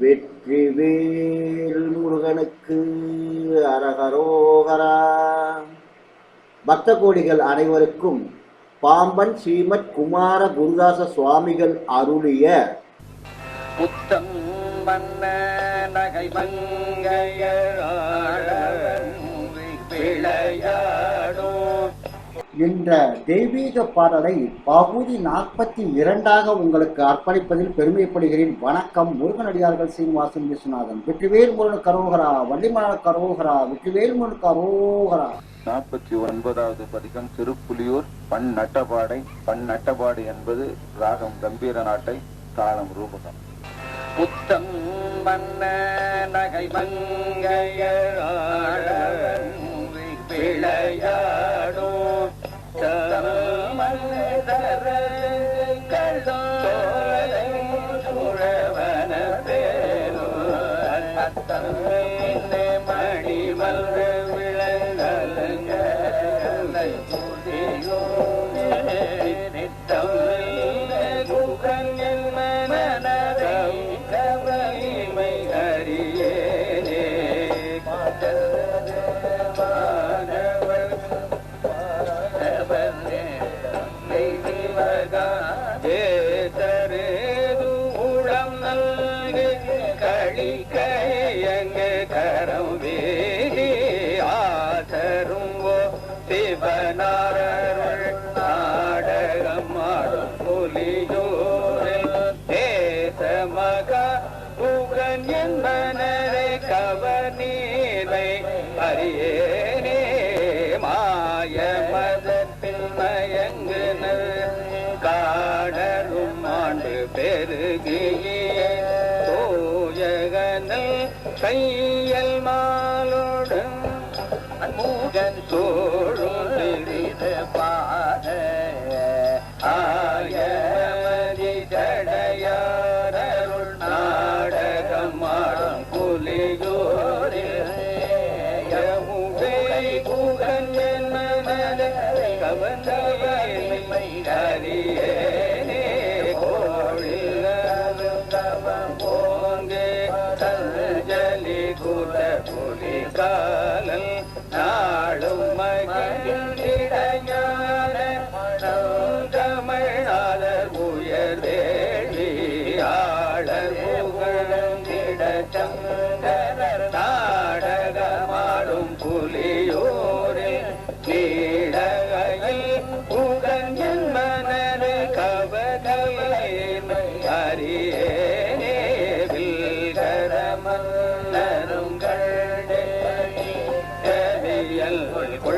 வெற்றிவேல் முருகனுக்கு அரகரோகரா. பக்த கோடிகள் அனைவருக்கும் பாம்பன் ஸ்ரீமத் குமார குருதாச சுவாமிகள் அருளிய புத்தம் நகை மங்கையராடவர் என்ற தெய்வீக பாடலை பகுதி நாற்பத்தி இரண்டாக உங்களுக்கு அர்ப்பணிப்பதில் பெருமைப்படுகிறேன். வணக்கம் முருகனடியார்கள் சீனிவாசன் விஸ்வநாதன். வெற்றிவேல் முருகன் கரோகரா வள்ளிமல கரோகரா வெற்றிவேல் முருகன் கரோகரா. நாற்பத்தி ஒன்பதாவது பதிகம் திருப்புலியூர் பண் நட்டபாடை பண் நட்டபாடு என்பது ராகம் கம்பீர நாட்டை தாளம் ரூபகம். புத்தம் மன்ன நகை மங்கையராடவர் மணி மல்ற விளங்கலங்க கரம் வேலி கையல் மாலோடு மூகன் தோழும் பாத. ஆயமதி ஜடையாரருள் நாடகம் காலல் நாடும் மகிழ்ந்திடையான தமிழாளர் உயர் உயர்தே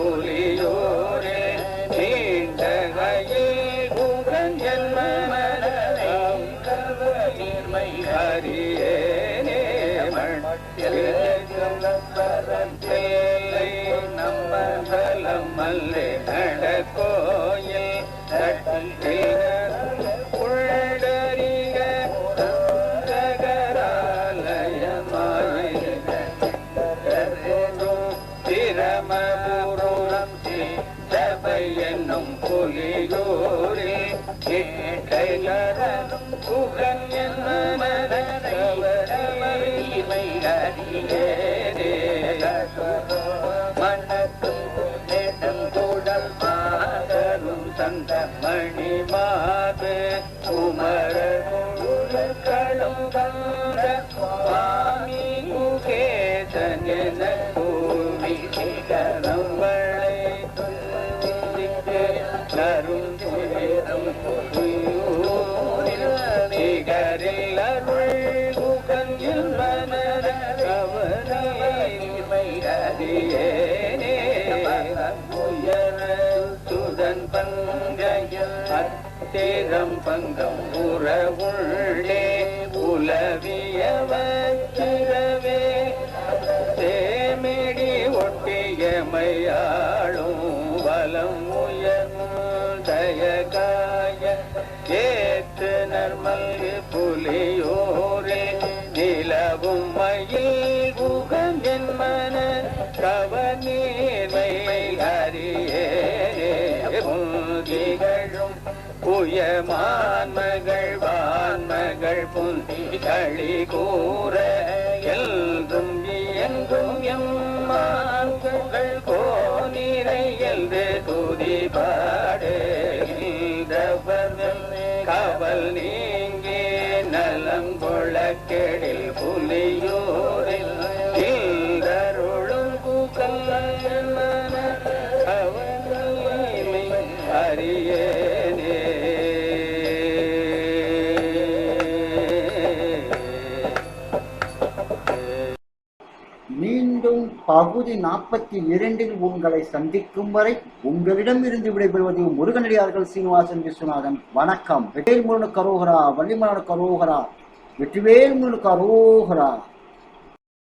புலியோரே நீண்ட கையில் புகன் ஜென்மனை அறியேனே மட்டிலை நம்ம பலம் மல்லே நடக்கோ என்னவரை குமர களும் கந்த சுவாமி முகேசன் பூமி அத்தேரம் பங்கம் உறவுள்ளே உலவிய வச்சிரவே தேமிடி ஒட்டியமையாளும் வலம் உயர்ந்த தயகாய ஏற்று நர்மல் புலியோரே. நிலவும் மயில் புகம் என் மன கவர் புயமான்மகள் வான்மகள் புந்தி கூற எல்தும் இயங்கும் எம்மான்கள் கோனிரை எழுது துதி பாடு. கவல் நீங்கே நலம் கொளக்கெடில் புலியூரில் அறியே பகுதி நாற்பத்தி இரண்டில் உங்களை சந்திக்கும் வரை உங்களிடமிருந்து விடைபெறுவது முருகனடியார்கள் சீனிவாசன் விஸ்வநாதன். வணக்கம். வெற்றிவேல் முருகனுக்கு அரோகரா வள்ளிமலனுக்கு அரோகரா வெற்றிவேல் முருகனுக்கு அரோகரா